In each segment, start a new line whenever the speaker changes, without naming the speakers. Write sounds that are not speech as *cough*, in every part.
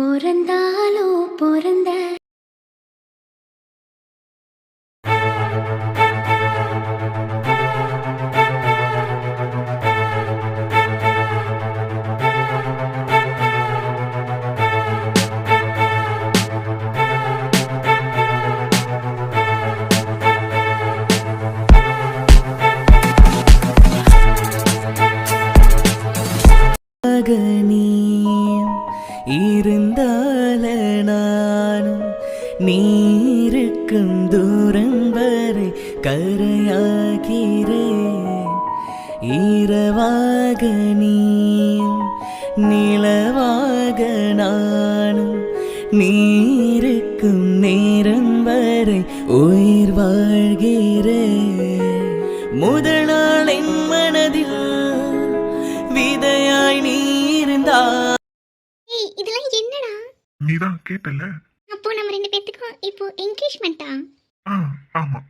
பிறந்தாலோ பிறந்த
நீயும் இருந்தால நானும் நீருக்கும் தூரம் வரை கரையாகிறேன். இரவாக நீயும் நிலவாக நானும் நீருக்கும் நேரம் வரை உயிர் வாழ்கிறேன். முதல் நாள் என் மனதில் விதையாய் நீ
இருந்தால்
நீ தான் கேட்டல
அப்போ நம்ம ரெண்டு பேத்துக்கும் இப்போ என்கேஜ்மெண்ட்டா
ஆ ஆமா.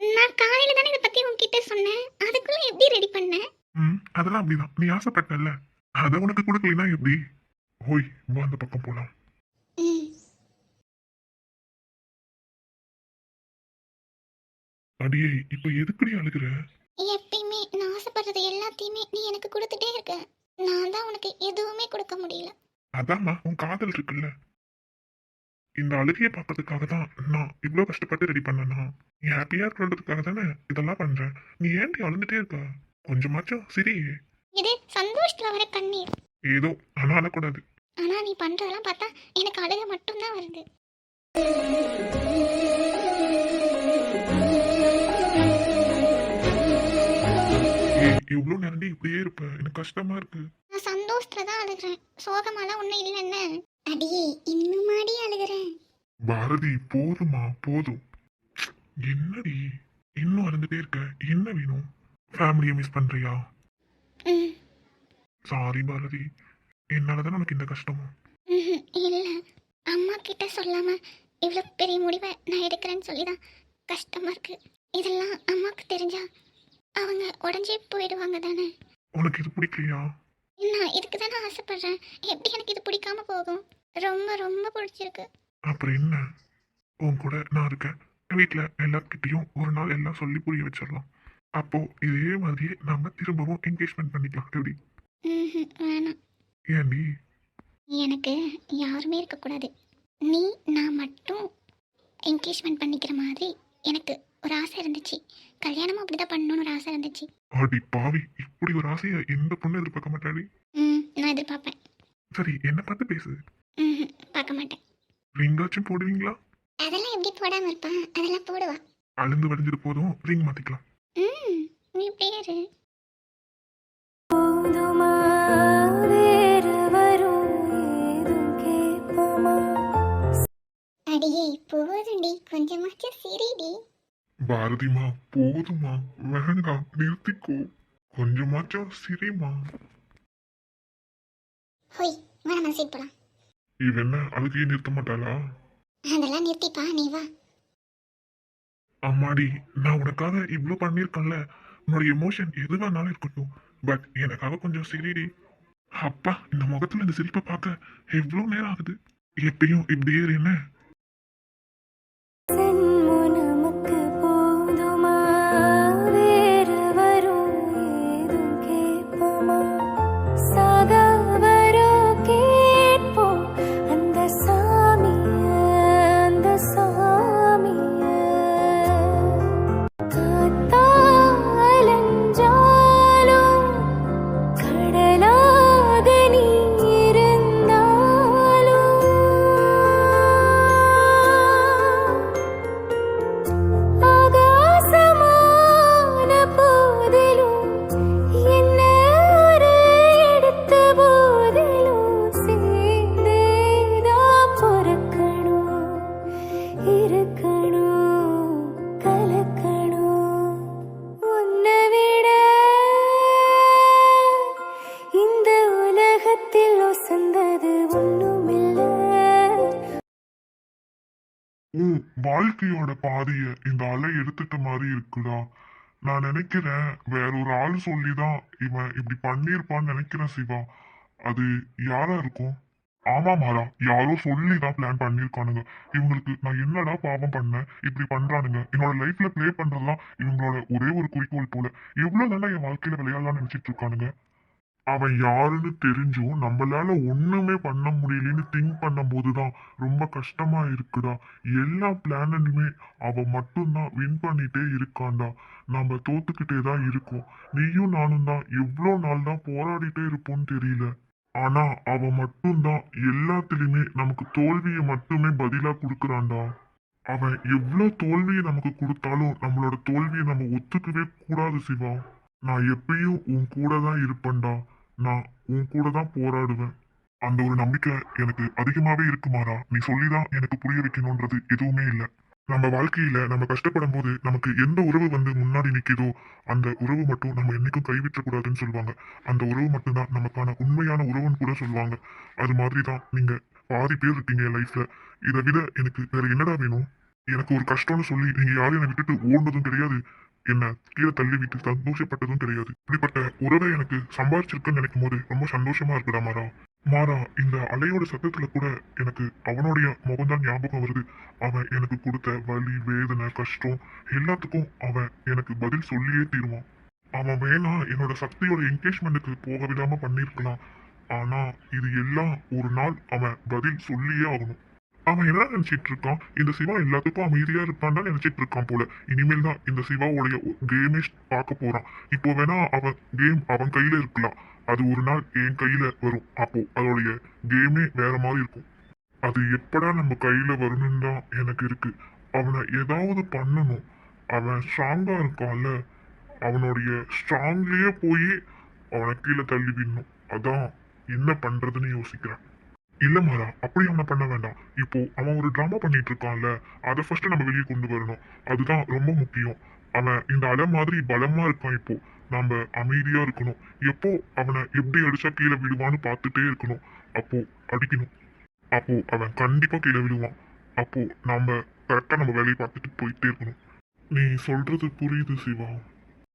நான் காலையில தானே இதை பத்தி உன்கிட்ட சொன்னேன். அதுக்குள்ள எப்படி ரெடி பண்ண?
ம் அதெல்லாம் அப்படிதான். நீ ஆசைப்பட்டல அதை உனக்கு கொடுக்கலைன்னா எப்படி? ஓய் வா அந்த பக்கம் போலாம். அடியே இப்ப எதுக்குடி அழுகுற?
எப்பயுமே நான் ஆசைப்படுறது எல்லாத்தையுமே நீ எனக்கு கொடுத்துட்டே இருக்க. நான் தான் உனக்கு எதுவுமே கொடுக்க முடியல.
அதாம்மா உன் காதல் இருக்குல்ல. இந்த அழுகையை பார்க்கறதுக்காக தான் நான் இவ்வளோ கஷ்டப்பட்டு ரெடி பண்ணனா? நீ ஹாப்பியா இருக்கிறதுக்காக தானே இதெல்லாம் பண்றேன். நீ ஏன்டி அழுந்துட்டே இருக்க? கொஞ்சமாச்சும் சரி.
இது சந்தோஷத்துல வர கண்ணீர்.
ஏதோ ஆனா அழக்கூடாது.
ஆனா நீ பண்றதெல்லாம் பார்த்தா எனக்கு அழுக மட்டும்தான் வருது.
இவ்வளோ நேரண்டி இப்படியே இருப்ப? எனக்கு கஷ்டமா இருக்கு.
நான் சந்தோஷத்துல தான் அழுகிறேன். சோகமாலாம் ஒன்றும் அடியே இன்னும் மாடி அழுகிறேன்
பாரதி போதுமா போதும். என்னடி? இன்னும் அழுந்துட்டே இருக்க. என்ன வேணும்? ஃபேமிலியை மிஸ் பண்றியா? சாரி பாரதி. என்னாலதான் உனக்கு இந்த கஷ்டமும்
ம்ஹும், இல்ல. அம்மா கிட்ட சொல்லாம இவ்வளோ பெரிய முடிவை நான் எடுக்கிறேன்னு சொல்லி தான் கஷ்டமா இருக்கு. இதெல்லாம் அம்மாவுக்கு தெரிஞ்சா அவங்க உடஞ்சே போயிடுவாங்க தானே?
உனக்கு இது பிடிக்கலையா?
நான் இதுக்கு தானே ஆசைப்படுறேன். எப்படி எனக்கு இது பிடிக்காம போகும்? ரொம்ப ரொம்ப பிடிச்சிருக்கு.
அப்புறம் என்ன? உன் கூட நான் இருக்கேன். வீட்டில் எல்லார்கிட்டையும் ஒரு நாள் எல்லாம் சொல்லி புரிய வச்சிடலாம். அப்போ இதே மாதிரியே நாம திரும்பவும் என்கேஜ்மெண்ட் பண்ணிக்கலாம். எப்படி? ஏன்டி
எனக்கு யாருமே இருக்கக்கூடாது. நீ நான் மட்டும் என்கேஜ்மெண்ட் பண்ணிக்கிற மாதிரி எனக்கு ஒரு ஆசை இருந்துச்சு. கல்யாணமும் அப்படிதான் பண்ணணும்னு ஒரு ஆசை இருந்துச்சு.
அடி பாவி இப்படி ஒரு ஆசையை எந்த பொண்ணு எதிர்பார்க்க மாட்டாடி.
ம் நான் எதிர்பார்ப்பேன்.
சரி என்ன பார்த்து பேசு.
ம் பார்க்க மாட்டேன்.
ரிங்காச்சும் போடுவீங்களா?
அதெல்லாம் எப்படி போடாம இருப்பான் அதெல்லாம் போடுவா.
அழுந்து வடிஞ்சது போதும் ரிங் மாத்திக்கலாம்.
ம் நீ பேரு அடியே போதுண்டி கொஞ்சமாச்சும் சிரிடி.
பாரதிமா போதுமா வேண்டாம் நிறுத்திக்கோ. கொஞ்சமாச்சும் சிரிமா
ஹோய் வா நம்ம சீட் போலாம்.
இவ என்ன? அழுகையை நிறுத்த மாட்டாளா?
அதெல்லாம் நிறுத்திப்பா நீ வா.
அம்மாடி நான் உனக்காக இவ்ளோ பண்ணியிருக்கேன்ல. உன்னோட எமோஷன் எது வேணாலும் இருக்கட்டும். பட் எனக்காக கொஞ்சம் சிரிடி. அப்பா இந்த முகத்துல இந்த சிரிப்பை பார்க்க எவ்வளோ நேரம் ஆகுது? எப்பயும் இப்படியே என்ன வாழ்க்கையோட பாதிய இந்த அலை எடுத்துட்ட மாதிரி இருக்குடா. நான் நினைக்கிறேன் வேற ஒரு ஆள் சொல்லிதான் இவன் இப்படி பண்ணியிருப்பான்னு நினைக்கிறேன் சிவா. அது யாரா இருக்கும்? ஆமா மாறா. யாரோ சொல்லி தான் பிளான் பண்ணியிருக்கானுங்க. இவங்களுக்கு நான் என்னடா பாவம் பண்ணேன்? இப்படி பண்றானுங்க. என்னோட லைஃப்ல ப்ளே பண்றதுதான் இவங்களோட ஒரே ஒரு குறிக்கோள் போல. எவ்வளவு தானே என் வாழ்க்கையில விளையாடலாம்னு நினைச்சிட்டு இருக்கானுங்க. அவன் யாருன்னு தெரிஞ்சும் நம்மளால ஒண்ணுமே பண்ண முடியலன்னு திங்க் பண்ணும்போது தான் ரொம்ப கஷ்டமா இருக்குடா. எல்லா பிளானுமே அவன் மட்டும்தான் வின் பண்ணிட்டே இருக்கான்டா. நம்ம தோத்துக்கிட்டே தான் இருக்கோம். நீயும் நானும் தான் எவ்வளோ நாள் தான் போராடிட்டே இருப்போம்னு தெரியல. ஆனா அவன் மட்டும்தான் எல்லாத்துலயுமே நமக்கு தோல்வியை மட்டுமே பதிலா கொடுக்குறான்டா. அவன் எவ்வளோ தோல்வியை நமக்கு கொடுத்தாலும் நம்மளோட தோல்வியை நம்ம ஒத்துக்கவே கூடாது சிவா. நான் எப்பயும் உன் கூட தான் இருப்பேன்டா. நான் உன் கூட தான் போராடுவேன். அந்த ஒரு நம்பிக்கை எனக்கு அதிகமாகவே இருக்குமாறா நீ சொல்லிதான் எனக்கு புரிய வைக்கணுன்றது எதுவுமே இல்லை. நம்ம வாழ்க்கையில நம்ம கஷ்டப்படும் போது நமக்கு எந்த உறவு வந்து முன்னாடி நிற்கிதோ அந்த உறவு மட்டும் நம்ம என்னைக்கும் கைவிட்டக்கூடாதுன்னு சொல்லுவாங்க. அந்த உறவு மட்டும்தான் நமக்கான உண்மையான உறவுன்னு கூட சொல்லுவாங்க. அது மாதிரி தான் நீங்க பாதி பேர் இருக்கீங்க லைஃப்ல இதை விட எனக்கு வேற என்னடா வேணும்? எனக்கு ஒரு கஷ்டம்னு சொல்லி நீங்க யாரும் என்னை விட்டுட்டு ஓடுனதும் கிடையாது. என்ன கீழே தள்ளி விட்டு சந்தோஷப்பட்டதும் கிடையாது இப்படிப்பட்ட உறவை எனக்கு சம்பாதிச்சிருக்குன்னு நினைக்கும் போது ரொம்ப சந்தோஷமா இருக்குடா மாறா. மாறா இந்த அலையோட சத்தத்துல கூட எனக்கு அவனுடைய முகம்தான் ஞாபகம் வருது. அவன் எனக்கு கொடுத்த வலி வேதனை கஷ்டம் எல்லாத்துக்கும் அவன் எனக்கு பதில் சொல்லியே தீருவான். அவன் வேணா என்னோட சக்தியோட என்கேஜ்மெண்ட்டுக்கு போக விடாம பண்ணியிருக்கலாம் ஆனா இது எல்லாம் ஒரு நாள் அவன் பதில் சொல்லியே ஆகணும். அவன் என்ன நினைச்சிட்டு இருக்கான்? இந்த சிவா எல்லாத்துக்கும் அமைதியா இருப்பான் நினைச்சிட்டு இருக்கான் போல. இனிமேல் தான் இந்த சிவாவுடைய கேமே பார்க்க போறான். இப்போ வேணா அவன் கேம் அவன் கையில இருக்கலாம். அது ஒரு நாள் என் கையில வரும். அப்போ அதோடைய கேமே வேற மாதிரி இருக்கும். அது எப்படா நம்ம கையில வரணும்னு தான் எனக்கு இருக்கு. அவனை ஏதாவது பண்ணணும். அவன் ஸ்ட்ராங்கா இருக்கான்ல. அவனுடைய ஸ்ட்ராங்லயே போய் அவனை கீழே தள்ளி விடணும். அதான் என்ன பண்றதுன்னு யோசிக்கிறேன். இல்ல மாறா அப்படி அவனை பண்ண வேண்டாம். இப்போ அவன் ஒரு ட்ராமா பண்ணிட்டு இருக்கான்ல அதை ஃபர்ஸ்ட் நம்ம வெளியே கொண்டு வரணும். அதுதான் ரொம்ப முக்கியம். அவன் இந்த அலை மாதிரி பலமா இருக்கான் இப்போ. நம்ம அமைதியா இருக்கணும். எப்போ அவனை எப்படி அடிச்சா கீழே விழுவான்னு பார்த்துட்டே இருக்கணும். அப்போ அடிக்கணும். அப்போ அவன் கண்டிப்பா கீழே விழுவான். அப்போ நாம கரெக்டா நம்ம வேலையை பார்த்துட்டு போயிட்டே இருக்கணும். நீ சொல்றது புரியுது சிவா.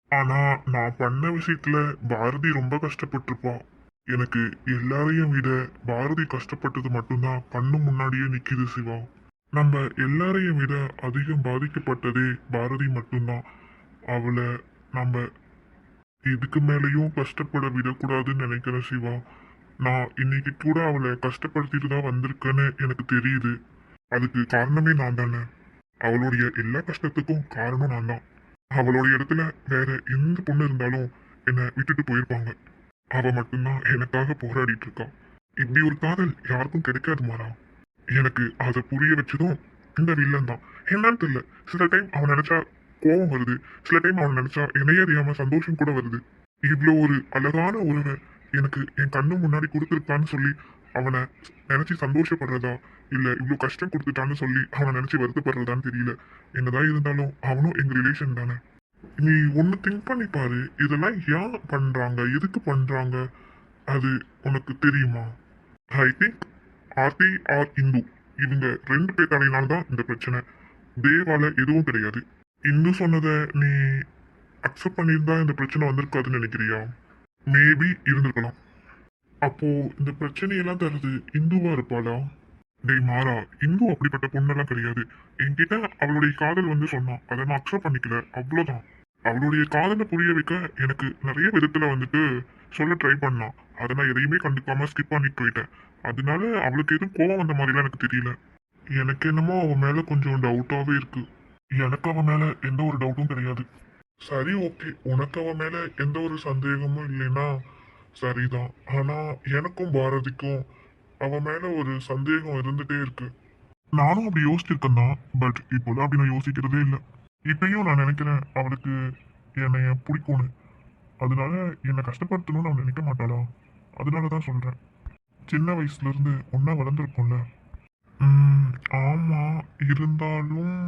ஆனா நான் பண்ண விஷயத்துல பாரதி ரொம்ப கஷ்டப்பட்டிருப்பான் எனக்கு எல்லாரையும் விட பாரதி கஷ்டப்பட்டது மட்டும்தான் கண்ணு முன்னாடியே நிக்குது சிவா. நம்ம எல்லாரையும் விட அதிகம் பாதிக்கப்பட்டதே பாரதி மட்டும்தான். அவளை நம்ம இதுக்கு மேலேயும் கஷ்டப்பட விடக்கூடாதுன்னு நினைக்கிறேன் சிவா. நான் இன்னைக்கு கூட அவளை கஷ்டப்படுத்திட்டு தான் வந்திருக்கேன்னு எனக்கு தெரியுது. அதுக்கு காரணமே நான் தானே. அவளுடைய எல்லா கஷ்டத்துக்கும் காரணம் நான் தான். அவளுடைய இடத்துல வேற எந்த பொண்ணு இருந்தாலும் என்னை விட்டுட்டு போயிருப்பாங்க. அவ மட்டும்தான் எனக்காக போராடிட்டு இருக்கா இப்படி ஒரு காதல் யாருக்கும் கிடைக்காது மாறா எனக்கு அதை புரிய வச்சதும் இந்த வில்லன் தான். என்னன்னு தெரியல. சில டைம் அவன் நினைச்சா கோபம் வருது. சில டைம் அவன் நினைச்சா என்னைய அறியாம சந்தோஷம் கூட வருது. இவ்வளோ ஒரு அழகான உறவை எனக்கு என் கண்ணு முன்னாடி கொடுத்துருக்கான்னு சொல்லி அவனை நினைச்சு சந்தோஷப்படுறதா? இல்ல இவ்வளோ கஷ்டம் கொடுத்துட்டான்னு சொல்லி அவனை நினைச்சு வருத்தப்படுறதான்னு தெரியல. என்னதான் இருந்தாலும் அவனும் எங்க ரிலேஷன் தானே. நீ ஒன்று திங்க் பண்ணி பாரு. இதெல்லாம் ஏன் பண்ணுறாங்க எதுக்கு பண்ணுறாங்க அது உனக்கு தெரியுமா? I think Aarthi are Indhu இவங்க ரெண்டு பேர்த்தாலையினால தான் இந்த பிரச்சனை. தேவால எதுவும் கிடையாது. இந்து சொன்னதை நீ அக்செப்ட் பண்ணியிருந்தா இந்த பிரச்சனை வந்திருக்காதுன்னு நினைக்கிறியா? மேபி இருந்திருக்கலாம். அப்போது இந்த பிரச்சனையெல்லாம் தருது இந்துவாக இருப்பாளா? டேய் மாறா இந்து அப்படிப்பட்ட பொண்ணெல்லாம் கிடையாது. என்கிட்ட அவளுடைய காதல் வந்து சொன்னான். அதை நான் அக்செப்ட் பண்ணிக்கல. அவ்வளோதான் அவளுடைய காதலை புரிய வைக்க எனக்கு நிறைய விதத்துல வந்துட்டு சொல்ல ட்ரை பண்ணான். அதை நான் எதையுமே கண்டுக்காம ஸ்கிப் பண்ணிட்டு போயிட்டேன். அதனால அவளுக்கு எதுவும் கோவம் வந்த மாதிரிலாம் எனக்கு தெரியல. எனக்கு என்னமோ அவன் மேல கொஞ்சம் டவுட்டாவே இருக்கு. எனக்கு அவன் மேல எந்த ஒரு டவுட்டும் கிடையாது. சரி ஓகே உனக்கு அவன் மேல எந்த ஒரு சந்தேகமும் இல்லைன்னா சரிதான். ஆனா எனக்கும் பாரதிக்கும் அவன் மேல ஒரு சந்தேகம் இருந்துட்டே இருக்கு. நானும் அப்படி யோசிச்சிருக்கேன் தான் பட் இப்போதான் அப்படி நான் யோசிக்கிறதே இல்லை. இப்பயும் நான் நினைக்கிறேன் அவளுக்கு என்னைய பிடிக்கும்னு. அதனால என்னை கஷ்டப்படுத்தணும்னு அவன் நினைக்க மாட்டாளா? அதனால தான் சொல்கிறேன் சின்ன வயசுலேருந்து ஒன்றா வளர்ந்துருக்கோம்ல. ஆமாம் இருந்தாலும்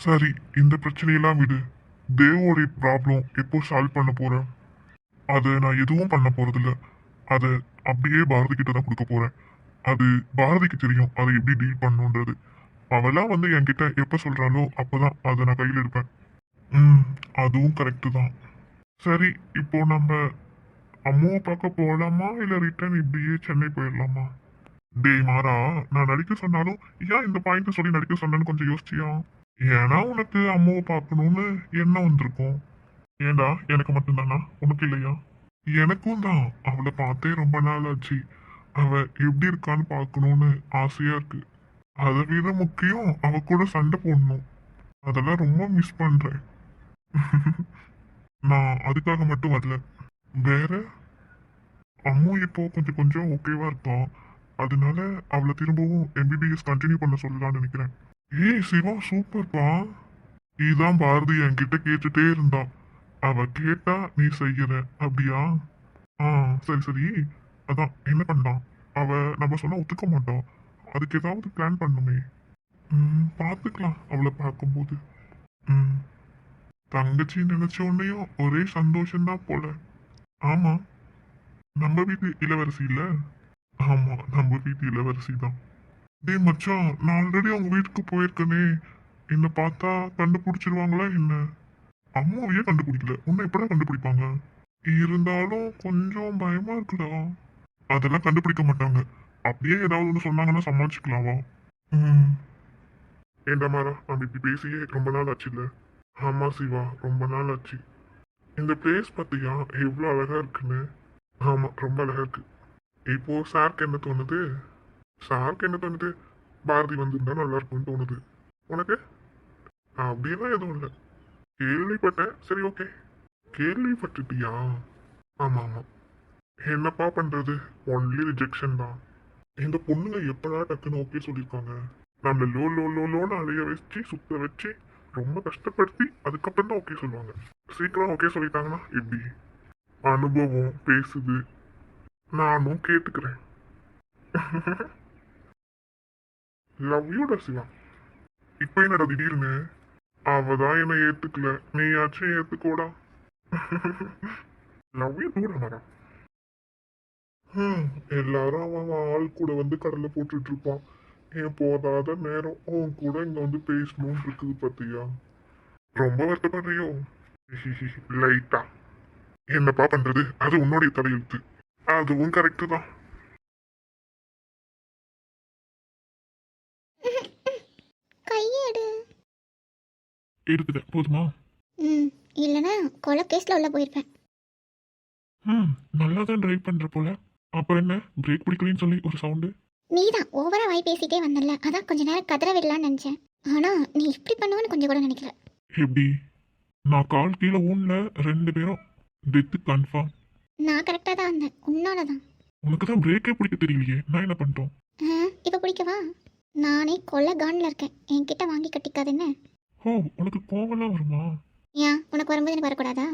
சரி இந்த பிரச்சனையெல்லாம் விடு. தேவோடைய ப்ராப்ளம் எப்போ சால்வ் பண்ண போகிறேன் அதை நான் எதுவும் பண்ண போகிறதில்ல அதை அப்படியே பாரதி கிட்ட தான் கொடுக்க போகிறேன் அது பாரதிக்கு தெரியும் அதை எப்படி டீல் பண்ணுன்றது. அவளா வந்து என்கிட்ட எப்ப அப்போ அப்பதான் அதை நான் கையில் எடுப்பேன். ம் அதுவும் கரெக்டு தான். சரி இப்போ நம்ம அம்மாவை பார்க்க போகலாமா இல்லை ரிட்டர்ன் இப்படியே சென்னை போயிடலாமா? டேய் மாறா நான் நடிக்க சொன்னாலும் ஏன் இந்த பாயிண்ட் சொல்லி நடிக்க சொன்னேன்னு கொஞ்சம் யோசிச்சியா? ஏன்னா உனக்கு அம்மாவை பார்க்கணும்னு எண்ணம் வந்திருக்கும். ஏண்டா எனக்கு மட்டும்தானா? உனக்கு இல்லையா? எனக்கும் தான். அவளை பார்த்தே ரொம்ப நாள் ஆச்சு. அவ எப்படி இருக்கான்னு பார்க்கணும்னு ஆசையா இருக்கு. அதை விட முக்கியம் அவ கூட சண்டை போடணும். அதெல்லாம் ரொம்ப மிஸ் பண்றேன். *laughs* நான் அதுக்காக மட்டும் வரல. வேற? அம்மு இப்போ கொஞ்சம் கொஞ்சம் ஓகேவா இருக்கான் அதனால அவளை திரும்பவும் எம்பிபிஎஸ் கண்டினியூ பண்ண சொல்லலாம்னு நினைக்கிறேன். ஏய் சிவா சூப்பர்ப்பா இதான் பாரதி என்கிட்ட கேட்டுட்டே இருந்தான் அவ கேட்டா நீ செய்யற. அப்படியா? ஆ சரி சரி. அதான் என்ன பண்ணலாம் அவ நம்ம சொன்னால் ஒத்துக்க மாட்டான் அதுக்கு ஏதாவது பிளான் பண்ணுமே. ம் பார்த்துக்கலாம் அவளை பார்க்கும்போது. ம். தங்கச்சி நினைச்ச உடனேயும் ஒரே சந்தோஷம்தான் போல. ஆமா. நம்ம வீட்டு இளவரசி இல்ல? ஆமா நம்ம வீட்டு இளவரசி தான். டேய் மச்சான் நான் ஆல்ரெடி அவங்க வீட்டுக்கு போயிருக்கனே. என்னை பார்த்தா கண்டுபிடிச்சிருவாங்களா என்ன? அம்மாவையே கண்டுபிடிக்கல. உன்னை எப்படா கண்டுபிடிப்பாங்க? இருந்தாலும் கொஞ்சம் பயமா இருக்குடா. அதெல்லாம் கண்டுபிடிக்க மாட்டாங்க. அப்படியே ஏதாவது ஒன்று சொன்னாங்கன்னா சமாளிச்சுக்கலாமா? ம். ஏண்டா மாறா நம்ம இப்படி பேசியே ரொம்ப நாள் ஆச்சு இல்ல ஆமா சிவா ரொம்ப நாள் ஆச்சு. இந்த பிளேஸ் பார்த்தியா? எவ்வளோ அழகா இருக்குன்னு. ஆமா ரொம்ப அழகா இருக்கு. இப்போ சாருக்கு என்ன தோணுது? சாருக்கு என்ன தோணுது? பாரதி வந்திருந்தா நல்லா இருக்கும்னு தோணுது. உனக்கு? அப்படியெல்லாம் எதுவும் இல்லை. கேள்விப்பட்டேன். சரி ஓகே கேள்விப்பட்டுட்டியா? ஆமா ஆமா. என்னப்பா பண்றது? ஒன்லி ரிஜெக்ஷன் தான். இந்த பொண்ணுங்க எப்படா டக்குன்னு ஓகே சொல்லியிருக்காங்க? நம்ம லோ லோ லோ லோன்னு அலைய வச்சு சுத்த வச்சு ரொம்ப கஷ்டப்படுத்தி அதுக்கப்புறம் தான் ஓகே சொல்லுவாங்க. சீக்கிரம் ஓகே சொல்லிட்டாங்கன்னா எப்படி? அனுபவம் பேசுது. நானும் கேட்டுக்கிறேன். Love you Shiva. இப்போ என்னடா திடீர்னு? அவ தான் என்னை ஏத்துக்கல. நீயாச்சும் ஏத்துக்கோடா. லவ் யூ டூடா மேடம் ஹம், எல்லாரும் அவன் அவன் ஆள் கூட வந்து கடலை போட்டுட்டு இருப்பான். ஏன் போதாத நேரம் உன் கூட இங்க வந்து பேசணும்னு இருக்குது பாத்தியா? ரொம்ப வருத்தப்படுறியோ? *laughs* லைட்டா என்னப்பா பண்றது? அது உன்னுடைய தலையெழுத்து. அதுவும் கரெக்டு தான்.
கையெடு.
எடுத்துட்டேன் போதுமா?
ம் இல்லைன்னா கொலை கேஸில் உள்ள போயிருப்பேன்.
ம் நல்லா தான் டிரைவ் பண்ற போல. அப்புறம் என்ன? பிரேக் பிடிக்கலன்னு சொல்லி ஒரு சவுண்டு
நீ தான் ஓவரா வாய் பேசிட்டே வந்தல அதான் கொஞ்ச நேரம் கதற விடலாம்னு நினச்சேன். ஆனால் நீ இப்படி பண்ணுவேன்னு கொஞ்சம் கூட நினைக்கல.
எப்படி? நான் கால் கீழே ஊன்ல ரெண்டு பேரும். டெத்து கன்ஃபார்ம்
நான் கரெக்டாக தான் வந்தேன். உன்னால தான்.
உனக்கு தான் பிரேக்கே பிடிக்க தெரியலையே. நான் என்ன பண்ணிட்டோம்?
இப்போ பிடிக்கவா நானே கொலை கான்ல இருக்கேன். என்கிட்ட வாங்கி கட்டிக்காதுன்னு
ஓ உனக்கு கோவம்லாம் வருமா?
ஏன்? உனக்கு வரும்போது எனக்கு வரக்கூடாதா?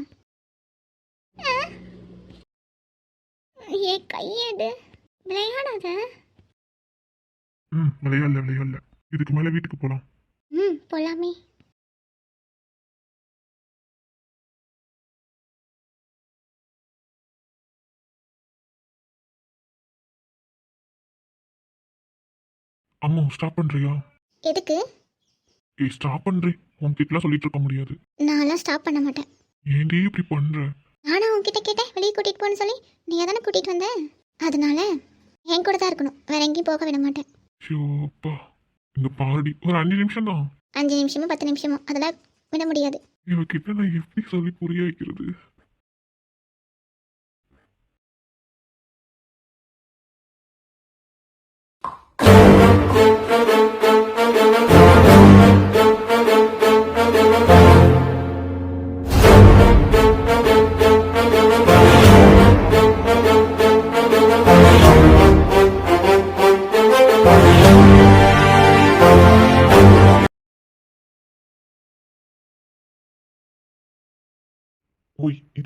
ஏ கையேடு விளையாடாத.
ம் விளையாடல விளையாடல. இதுக்கு மேலே வீட்டுக்கு போகலாம்
ம் போலாமே.
அம்மா ஸ்டாப் பண்றியா?
எதுக்கு?
ஏய் ஸ்டாப் பண்றேன் உன்கிட்டலாம் சொல்லிட்டு இருக்க முடியாது.
நான்லாம் ஸ்டாப் பண்ண மாட்டேன்.
ஏன்டி இப்படி பண்ற?
நானும் உன்கிட்ட கேட்டேன் வெளியே கூட்டிகிட்டு போன்னு சொல்லி. நீ தானே கூட்டிகிட்டு வந்த? அதனால என் கூட தான் இருக்கணும். வேற எங்கேயும் போக விட மாட்டேன்.
ஷோப்பா இங்க பாடி ஒரு அஞ்சு நிமிஷம் தான்
அஞ்சு நிமிஷமோ பத்து நிமிஷமோ அதெல்லாம் விட முடியாது.
இவகிட்ட நான் எப்படி சொல்லி புரிய வைக்கிறது?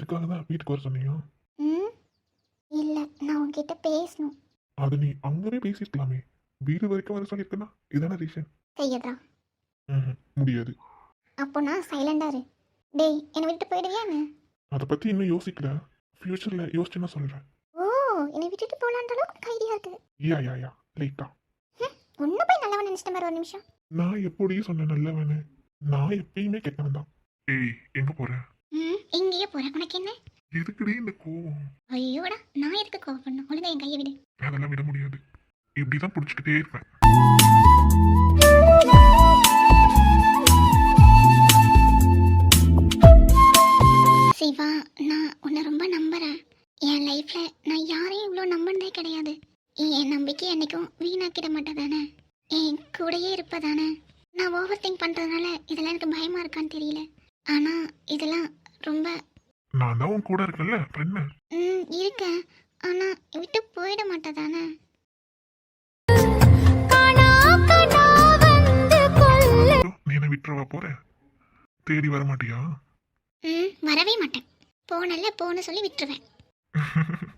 ஓய் இதுக்காக தான் வீட்டுக்கு வர சொன்னியா
ம்? இல்லை நான் உன்கிட்ட பேசணும்.
அது நீ அங்கவே பேசிருக்கலாமே வீடு வரைக்கும் வர சொல்லியிருக்கனா இதான ரீசன்
கையதா
முடியாது.
அப்போ நான் சைலண்டாக இரு. டேய் என்னை விட்டு போயிடுவியான்னு
அதை பத்தி இன்னும் யோசிக்கல. ஃபியூச்சர்ல யோசிச்சுன்னா சொல்றேன்.
ஓ என்னை விட்டுட்டு போகலான்ற அளவுக்கு ஐடியா இருக்கு.
யா யா யா லைட்டா
ஒன்று போய் நல்லவன் நினச்சிட்ட மாதிரி ஒரு நிமிஷம்.
நான் எப்படியும் சொன்னேன் நல்லவனு. நான் எப்பயுமே கெட்டவன் தான். ஏய் எங்க போற?
ம் இங்கேயே போகிறேன் உனக்கு என்ன?
எதுக்குடி இந்த கோவம்?
ஐயோடா நான் எதுக்கு கோவப்படணும் ஒழுங்கா என் கையை விடு.
அதெல்லாம் விட முடியாது. இப்படிதான் புடிச்சுக்கிட்டே இருப்பேன்.
சிவா நான் உன்னை ரொம்ப நம்புறேன். என் லைஃப்ல நான் யாரையும் இவ்வளோ நம்பினதே கிடையாது. என் நம்பிக்கை என்னைக்கும் வீணாக்கிட மாட்டேதானே? என் கூடயே இருப்பதானே? நான் ஓவர் திங்க் பண்றதுனால இதெல்லாம் எனக்கு பயமா இருக்கான்னு தெரியல. ஆனா இதெல்லாம் ரொம்ப
நான் தான் உன் கூட இருக்கேன்ல என்ன
ம் இருக்கேன். ஆனா விட்டு போயிட மாட்டேதானே?
ஐயோ, நீ என்ன விட்டுறவா போற? தேடி வர மாட்டியா?
ம் வரவே மாட்டேன். போனல போன சொல்லி விட்டுருவேன். *laughs*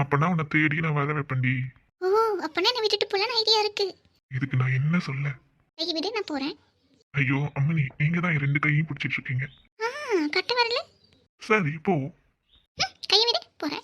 அப்பனா உன்னை தேடி நான் வர வைப்பேன்டி.
ஓ அப்பனா என்ன விட்டுட்டு போலான்னு ஐடியா இருக்கு.
இதுக்கு நான் என்ன சொல்ல?
கை விடு நான் போறேன்.
ஐயோ அம்மனி நீங்க தான் என் ரெண்டு கையும் பிடிச்சிட்டு இருக்கீங்க.
ஆ கட்ட வரல.
சரி போ.
கை விடு போறேன்.